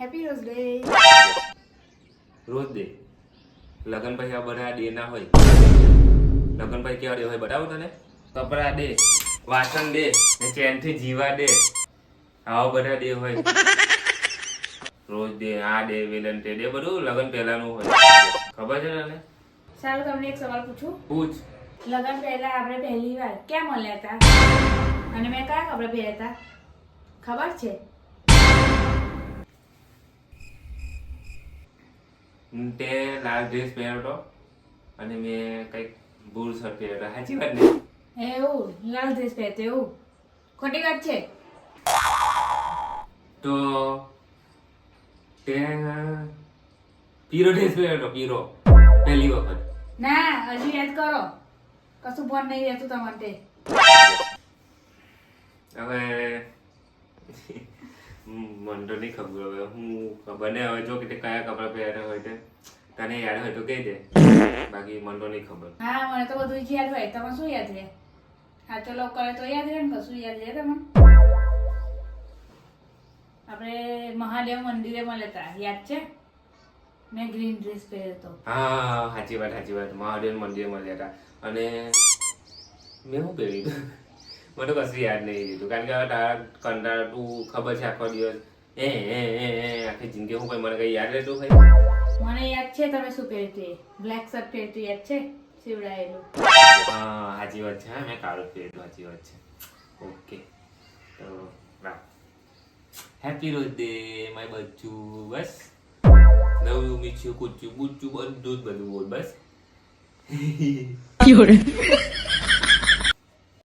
Happy rose day rose day લગન પછી આ બધા ડે ના હોય. લગન પછી કેવા ડે હોય બતાવો તને? કપડા દે વાસણ દે ને ચેનથી જીવા દે. આવા બધા ડે હોય. રોજ ડે આ ડે વેલેન્ટે ડે બધું લગન પહેલાનું હોય. ખબર છે તને? સારું તમને એક સવાલ પૂછું. પૂછ. લગન પહેલા આપણે પહેલી વાર ક્યાં મળ્યા હતા? અને મેં કયા કપડાં પહેર્યા હતા? ખબર છે? તે લાલ ડ્રેસ પહેર્યો હતો અને મેં કંઈક બુલ શર્ટ પહેર્યો હતો સાચી વાત ને? એવું લાલ ડ્રેસ પહેરતો એવું? ખોટી વાત છે? તો તે પીરો ડ્રેસ પહેર્યો હતો પીરો. પહેલી વખત. ના હજી યાદ કરો. કશું ફોન નહીં રહેતું તમારે હવે મને તો નહીં ખબર હવે. હું ખબર ને હવે જો કે કયા કપડાં પહેર્યા હોય તે. તને યાદ હોય તો કહી દે. બાકી મને તો નહીં ખબર. હા મને તો બધું યાદ હોય. તમે શું યાદ રહે? હા ચલો કરે તો યાદ રહે ને કશું યાદ રહે તમને? આપણે મહાદેવ મંદિરે મળ્યા હતા યાદ છે? મેં ગ્રીન ડ્રેસ પહેર્યો હતો. હા સાચી વાત સાચી વાત. મહાદેવ મંદિરે મળ્યા હતા. અને મેં શું પહેર્યું? મને તો કશું યાદ નહીં દીધું કારણ કે હવે તારા કંટાળા તું ખબર છે આખો દિવસ. એ એ એ એ આખી જિંદગી હું ભાઈ મને કઈ યાદ રહેતું ભાઈ મને યાદ છે તમે શું પહેરતી? બ્લેક શર્ટ પહેર્યું હતું યાદ છે? સીવડાયેલું હા સાચી વાત છે હા મેં કાળું પહેર્યું સાચી વાત છે. ઓકે તો હેપી રોઝ ડે માય બચ્ચું બસ. નવું મીઠું કુચ્ચું બુચ્ચું બધું જ બધું બોલ બસ.